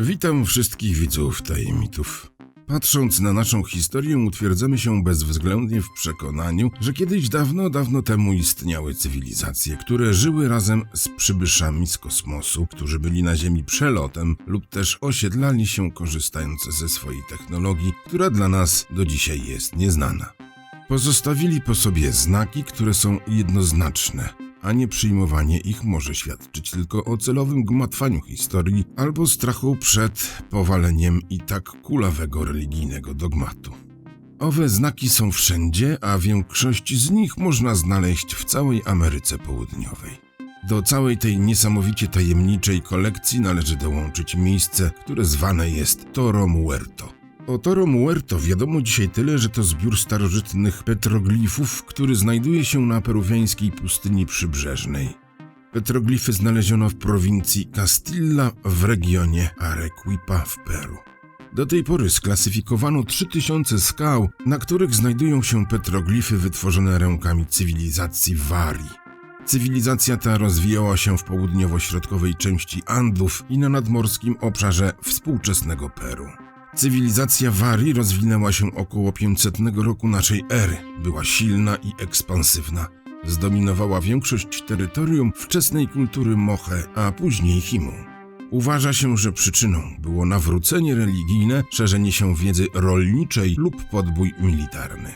Witam wszystkich widzów tajemniców. Patrząc na naszą historię, utwierdzamy się bezwzględnie w przekonaniu, że kiedyś dawno, dawno temu istniały cywilizacje, które żyły razem z przybyszami z kosmosu, którzy byli na Ziemi przelotem lub też osiedlali się korzystając ze swojej technologii, która dla nas do dzisiaj jest nieznana. Pozostawili po sobie znaki, które są jednoznaczne, a nie przyjmowanie ich może świadczyć tylko o celowym gmatwaniu historii albo strachu przed powaleniem i tak kulawego religijnego dogmatu. Owe znaki są wszędzie, a większość z nich można znaleźć w całej Ameryce Południowej. Do całej tej niesamowicie tajemniczej kolekcji należy dołączyć miejsce, które zwane jest Toro Muerto. O Toro Muerto wiadomo dzisiaj tyle, że to zbiór starożytnych petroglifów, który znajduje się na peruwiańskiej pustyni przybrzeżnej. Petroglify znaleziono w prowincji Castilla w regionie Arequipa w Peru. Do tej pory sklasyfikowano 3000 skał, na których znajdują się petroglify wytworzone rękami cywilizacji Wari. Cywilizacja ta rozwijała się w południowo-środkowej części Andów i na nadmorskim obszarze współczesnego Peru. Cywilizacja Wari rozwinęła się około 500 roku naszej ery. Była silna i ekspansywna. Zdominowała większość terytorium wczesnej kultury Moche, a później Himu. Uważa się, że przyczyną było nawrócenie religijne, szerzenie się wiedzy rolniczej lub podbój militarny.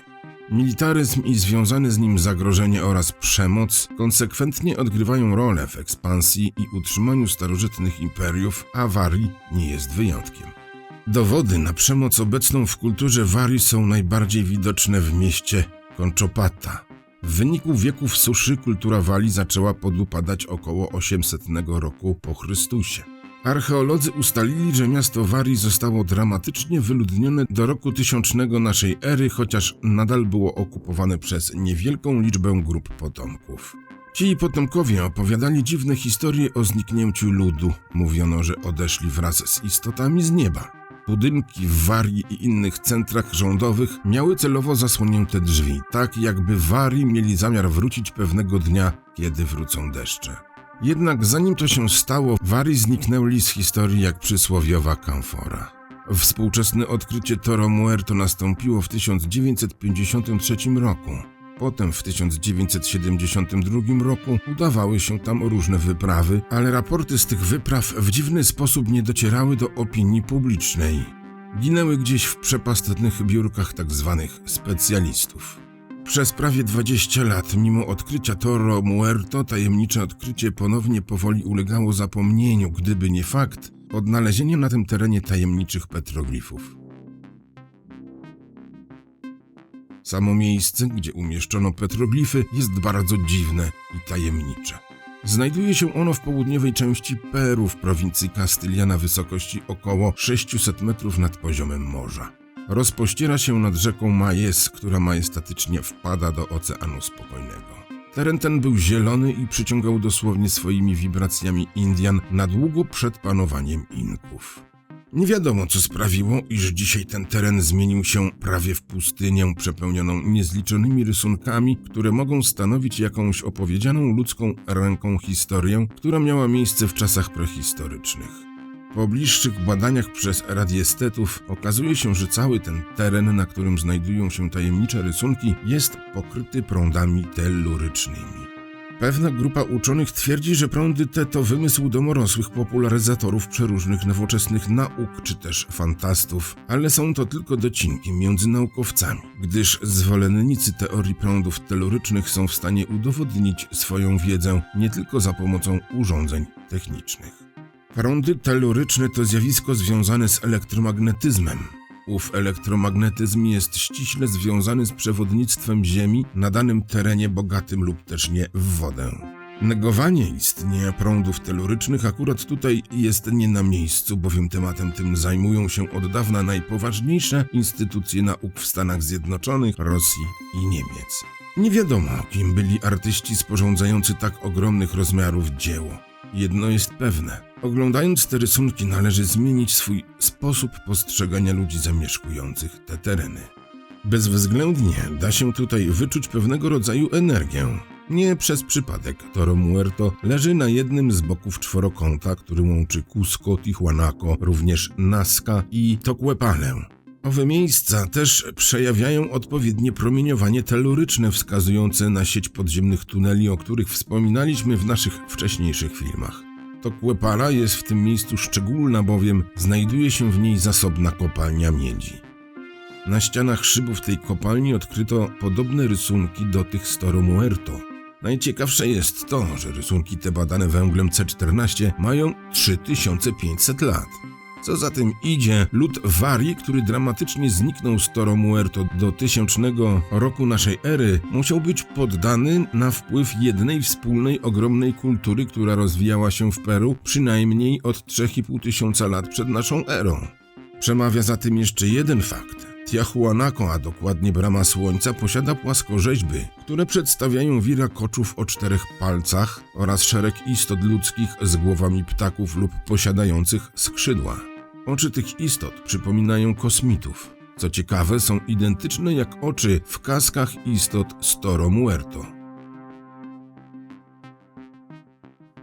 Militaryzm i związane z nim zagrożenie oraz przemoc konsekwentnie odgrywają rolę w ekspansji i utrzymaniu starożytnych imperiów, a Wari nie jest wyjątkiem. Dowody na przemoc obecną w kulturze Wari są najbardziej widoczne w mieście Conchopata. W wyniku wieków suszy kultura Wali zaczęła podupadać około 800 roku po Chrystusie. Archeolodzy ustalili, że miasto Wari zostało dramatycznie wyludnione do roku tysiącznego naszej ery, chociaż nadal było okupowane przez niewielką liczbę grup potomków. Ci potomkowie opowiadali dziwne historie o zniknięciu ludu. Mówiono, że odeszli wraz z istotami z nieba. Budynki w Warii i innych centrach rządowych miały celowo zasłonięte drzwi, tak jakby Warii mieli zamiar wrócić pewnego dnia, kiedy wrócą deszcze. Jednak zanim to się stało, Warii zniknęli z historii jak przysłowiowa kamfora. Współczesne odkrycie Toro Muerto nastąpiło w 1953 roku. Potem w 1972 roku udawały się tam różne wyprawy, ale raporty z tych wypraw w dziwny sposób nie docierały do opinii publicznej. Ginęły gdzieś w przepastnych biurkach tzw. specjalistów. Przez prawie 20 lat, mimo odkrycia Toro Muerto, tajemnicze odkrycie ponownie powoli ulegało zapomnieniu, gdyby nie fakt odnalezienia na tym terenie tajemniczych petroglifów. Samo miejsce, gdzie umieszczono petroglify, jest bardzo dziwne i tajemnicze. Znajduje się ono w południowej części Peru w prowincji Kastylia na wysokości około 600 metrów nad poziomem morza. Rozpościera się nad rzeką Majes, która majestatycznie wpada do Oceanu Spokojnego. Teren ten był zielony i przyciągał dosłownie swoimi wibracjami Indian na długo przed panowaniem Inków. Nie wiadomo, co sprawiło, iż dzisiaj ten teren zmienił się prawie w pustynię przepełnioną niezliczonymi rysunkami, które mogą stanowić jakąś opowiedzianą ludzką ręką historię, która miała miejsce w czasach prehistorycznych. Po bliższych badaniach przez radiestetów okazuje się, że cały ten teren, na którym znajdują się tajemnicze rysunki, jest pokryty prądami tellurycznymi. Pewna grupa uczonych twierdzi, że prądy te to wymysł domorosłych popularyzatorów przeróżnych nowoczesnych nauk czy też fantastów, ale są to tylko docinki między naukowcami, gdyż zwolennicy teorii prądów telurycznych są w stanie udowodnić swoją wiedzę nie tylko za pomocą urządzeń technicznych. Prądy teluryczne to zjawisko związane z elektromagnetyzmem, Ów elektromagnetyzm jest ściśle związany z przewodnictwem Ziemi na danym terenie bogatym lub też nie w wodę. Negowanie istnienia prądów telurycznych akurat tutaj jest nie na miejscu, bowiem tematem tym zajmują się od dawna najpoważniejsze instytucje nauk w Stanach Zjednoczonych, Rosji i Niemiec. Nie wiadomo, kim byli artyści sporządzający tak ogromnych rozmiarów dzieło. Jedno jest pewne. Oglądając te rysunki, należy zmienić swój sposób postrzegania ludzi zamieszkujących te tereny. Bezwzględnie da się tutaj wyczuć pewnego rodzaju energię. Nie przez przypadek Toro Muerto leży na jednym z boków czworokąta, który łączy Cusco, Tijuanaco, również Nazca i Tocuepalę. Owe miejsca też przejawiają odpowiednie promieniowanie teluryczne wskazujące na sieć podziemnych tuneli, o których wspominaliśmy w naszych wcześniejszych filmach. Tocuepala jest w tym miejscu szczególna, bowiem znajduje się w niej zasobna kopalnia miedzi. Na ścianach szybów tej kopalni odkryto podobne rysunki do tych z Toro Muerto. Najciekawsze jest to, że rysunki te badane węglem C14 mają 3500 lat. Co za tym idzie, lud Warii, który dramatycznie zniknął z Toro Muerto do tysiącznego roku naszej ery, musiał być poddany na wpływ jednej wspólnej ogromnej kultury, która rozwijała się w Peru przynajmniej od 3,5 tysiąca lat przed naszą erą. Przemawia za tym jeszcze jeden fakt. Tiahuanaco, a dokładnie Brama Słońca, posiada płaskorzeźby, które przedstawiają wira koczów o czterech palcach oraz szereg istot ludzkich z głowami ptaków lub posiadających skrzydła. Oczy tych istot przypominają kosmitów. Co ciekawe, są identyczne jak oczy w kaskach istot z Toro Muerto.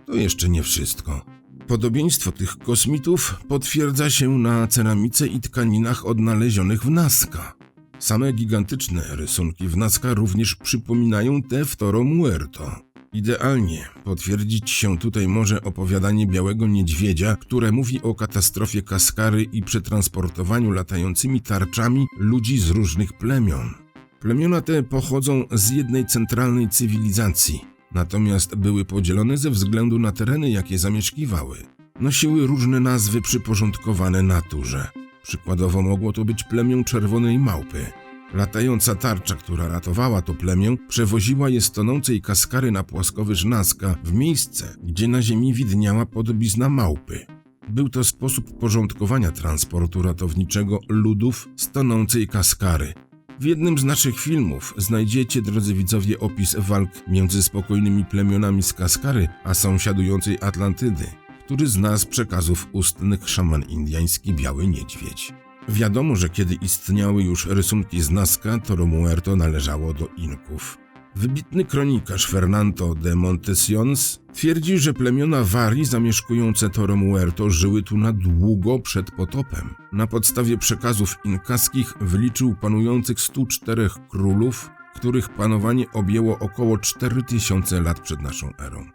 To jeszcze nie wszystko. Podobieństwo tych kosmitów potwierdza się na ceramice i tkaninach odnalezionych w Nazca. Same gigantyczne rysunki w Nazca również przypominają te w Toro Muerto. Idealnie potwierdzić się tutaj może opowiadanie Białego Niedźwiedzia, które mówi o katastrofie Kaskary i przetransportowaniu latającymi tarczami ludzi z różnych plemion. Plemiona te pochodzą z jednej centralnej cywilizacji, natomiast były podzielone ze względu na tereny, jakie zamieszkiwały. Nosiły różne nazwy przyporządkowane naturze. Przykładowo mogło to być plemię czerwonej małpy. Latająca tarcza, która ratowała to plemię, przewoziła je z tonącej kaskary na płaskowyż Nazca w miejsce, gdzie na ziemi widniała podobizna małpy. Był to sposób porządkowania transportu ratowniczego ludów z tonącej kaskary. W jednym z naszych filmów znajdziecie, drodzy widzowie, opis walk między spokojnymi plemionami z Kaskary a sąsiadującej Atlantydy, który zna z przekazów ustnych szaman indiański Biały Niedźwiedź. Wiadomo, że kiedy istniały już rysunki z Nazca, to Romuerto należało do Inków. Wybitny kronikarz Fernando de Montesinos twierdzi, że plemiona Wari zamieszkujące Toro Muerto żyły tu na długo przed potopem. Na podstawie przekazów inkaskich wyliczył panujących 104 królów, których panowanie objęło około 4000 lat przed naszą erą.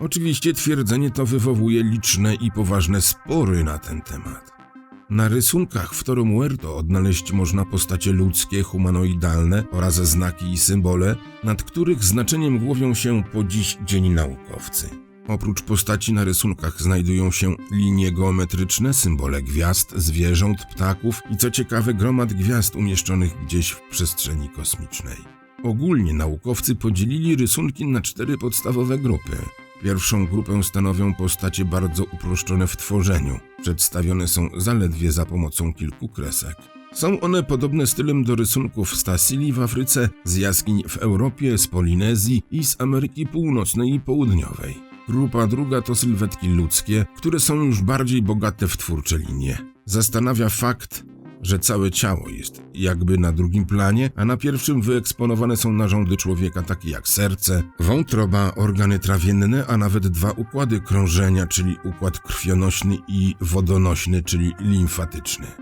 Oczywiście twierdzenie to wywołuje liczne i poważne spory na ten temat. Na rysunkach w Toro Muerto odnaleźć można postacie ludzkie, humanoidalne oraz znaki i symbole, nad których znaczeniem głowią się po dziś dzień naukowcy. Oprócz postaci na rysunkach znajdują się linie geometryczne, symbole gwiazd, zwierząt, ptaków i co ciekawe gromad gwiazd umieszczonych gdzieś w przestrzeni kosmicznej. Ogólnie naukowcy podzielili rysunki na cztery podstawowe grupy. Pierwszą grupę stanowią postacie bardzo uproszczone w tworzeniu. Przedstawione są zaledwie za pomocą kilku kresek. Są one podobne stylem do rysunków z Tassili w Afryce, z jaskiń w Europie, z Polinezji i z Ameryki Północnej i Południowej. Grupa druga to sylwetki ludzkie, które są już bardziej bogate w twórcze linie. Zastanawia fakt, że całe ciało jest jakby na drugim planie, a na pierwszym wyeksponowane są narządy człowieka takie jak serce, wątroba, organy trawienne, a nawet dwa układy krążenia, czyli układ krwionośny i wodonośny, czyli limfatyczny.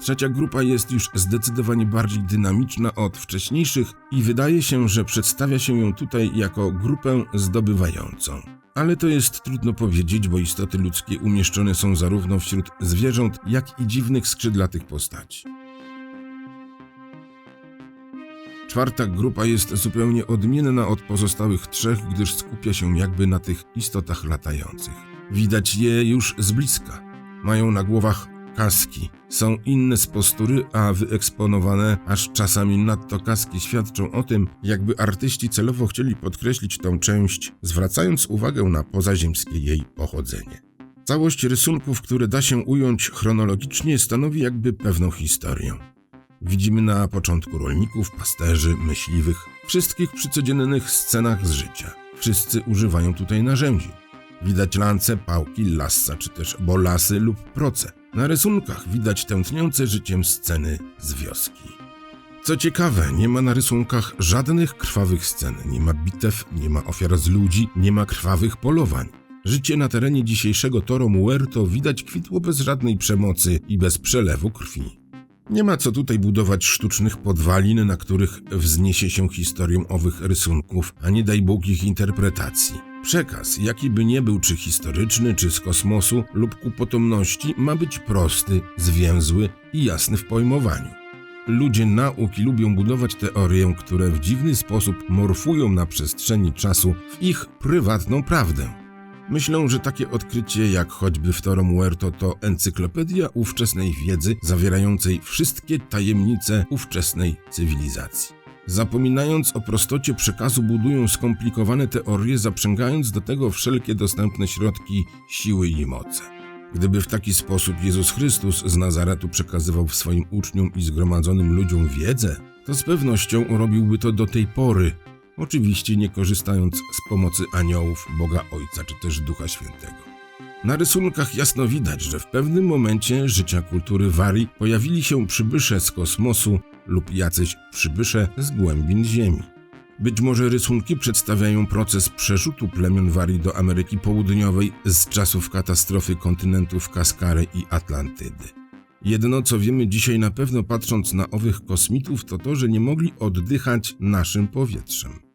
Trzecia grupa jest już zdecydowanie bardziej dynamiczna od wcześniejszych i wydaje się, że przedstawia się ją tutaj jako grupę zdobywającą. Ale to jest trudno powiedzieć, bo istoty ludzkie umieszczone są zarówno wśród zwierząt, jak i dziwnych skrzydlatych postaci. Czwarta grupa jest zupełnie odmienna od pozostałych trzech, gdyż skupia się jakby na tych istotach latających. Widać je już z bliska. Mają na głowach kaski. Są inne z postury, a wyeksponowane aż czasami nadto kaski świadczą o tym, jakby artyści celowo chcieli podkreślić tą część, zwracając uwagę na pozaziemskie jej pochodzenie. Całość rysunków, które da się ująć chronologicznie, stanowi jakby pewną historię. Widzimy na początku rolników, pasterzy, myśliwych, wszystkich przy codziennych scenach z życia. Wszyscy używają tutaj narzędzi. Widać lance, pałki, lassa czy też bolasy lub proce. Na rysunkach widać tętniące życiem sceny z wioski. Co ciekawe, nie ma na rysunkach żadnych krwawych scen, nie ma bitew, nie ma ofiar z ludzi, nie ma krwawych polowań. Życie na terenie dzisiejszego Toro Muerto widać kwitło bez żadnej przemocy i bez przelewu krwi. Nie ma co tutaj budować sztucznych podwalin, na których wzniesie się historię owych rysunków, a nie daj Bóg ich interpretacji. Przekaz, jaki by nie był, czy historyczny, czy z kosmosu, lub ku potomności, ma być prosty, zwięzły i jasny w pojmowaniu. Ludzie nauki lubią budować teorie, które w dziwny sposób morfują na przestrzeni czasu w ich prywatną prawdę. Myślą, że takie odkrycie jak choćby w Toro Muerto to encyklopedia ówczesnej wiedzy zawierającej wszystkie tajemnice ówczesnej cywilizacji. Zapominając o prostocie przekazu budują skomplikowane teorie, zaprzęgając do tego wszelkie dostępne środki, siły i moce. Gdyby w taki sposób Jezus Chrystus z Nazaretu przekazywał swoim uczniom i zgromadzonym ludziom wiedzę, to z pewnością robiłby to do tej pory, oczywiście nie korzystając z pomocy aniołów, Boga Ojca czy też Ducha Świętego. Na rysunkach jasno widać, że w pewnym momencie życia kultury Warii pojawili się przybysze z kosmosu lub jacyś przybysze z głębin Ziemi. Być może rysunki przedstawiają proces przerzutu plemion Warii do Ameryki Południowej z czasów katastrofy kontynentów Kaskary i Atlantydy. Jedno, co wiemy dzisiaj na pewno patrząc na owych kosmitów, to to, że nie mogli oddychać naszym powietrzem.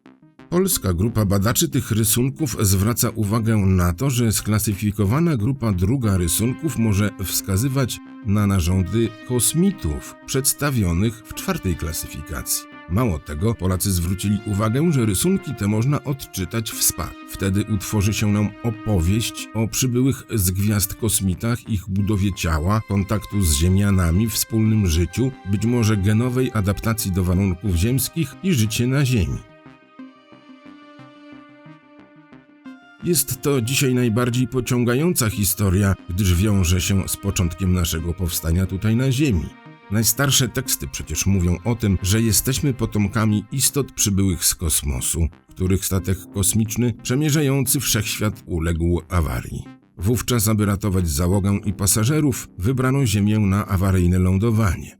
Polska grupa badaczy tych rysunków zwraca uwagę na to, że sklasyfikowana grupa druga rysunków może wskazywać na narządy kosmitów przedstawionych w czwartej klasyfikacji. Mało tego, Polacy zwrócili uwagę, że rysunki te można odczytać w SPA. Wtedy utworzy się nam opowieść o przybyłych z gwiazd kosmitach, ich budowie ciała, kontaktu z Ziemianami, wspólnym życiu, być może genowej adaptacji do warunków ziemskich i życie na Ziemi. Jest to dzisiaj najbardziej pociągająca historia, gdyż wiąże się z początkiem naszego powstania tutaj na Ziemi. Najstarsze teksty przecież mówią o tym, że jesteśmy potomkami istot przybyłych z kosmosu, których statek kosmiczny przemierzający wszechświat uległ awarii. Wówczas, aby ratować załogę i pasażerów, wybrano Ziemię na awaryjne lądowanie.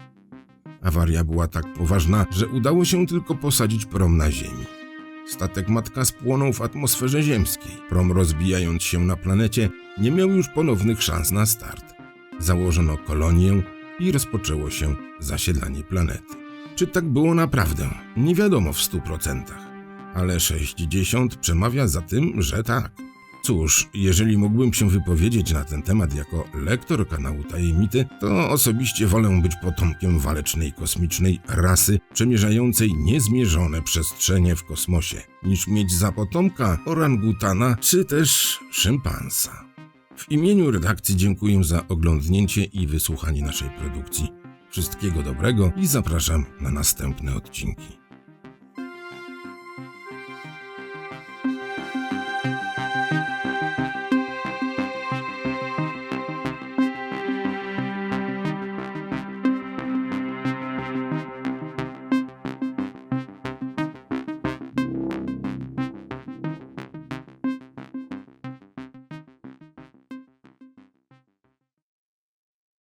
Awaria była tak poważna, że udało się tylko posadzić prom na Ziemi. Statek matka spłonął w atmosferze ziemskiej. Prom rozbijając się na planecie, nie miał już ponownych szans na start. Założono kolonię i rozpoczęło się zasiedlanie planety. Czy tak było naprawdę? Nie wiadomo w stu procentach, ale 60 przemawia za tym, że tak. Cóż, jeżeli mógłbym się wypowiedzieć na ten temat jako lektor kanału Tajemnity, to osobiście wolę być potomkiem walecznej kosmicznej rasy przemierzającej niezmierzone przestrzenie w kosmosie, niż mieć za potomka orangutana czy też szympansa. W imieniu redakcji dziękuję za oglądnięcie i wysłuchanie naszej produkcji. Wszystkiego dobrego i zapraszam na następne odcinki.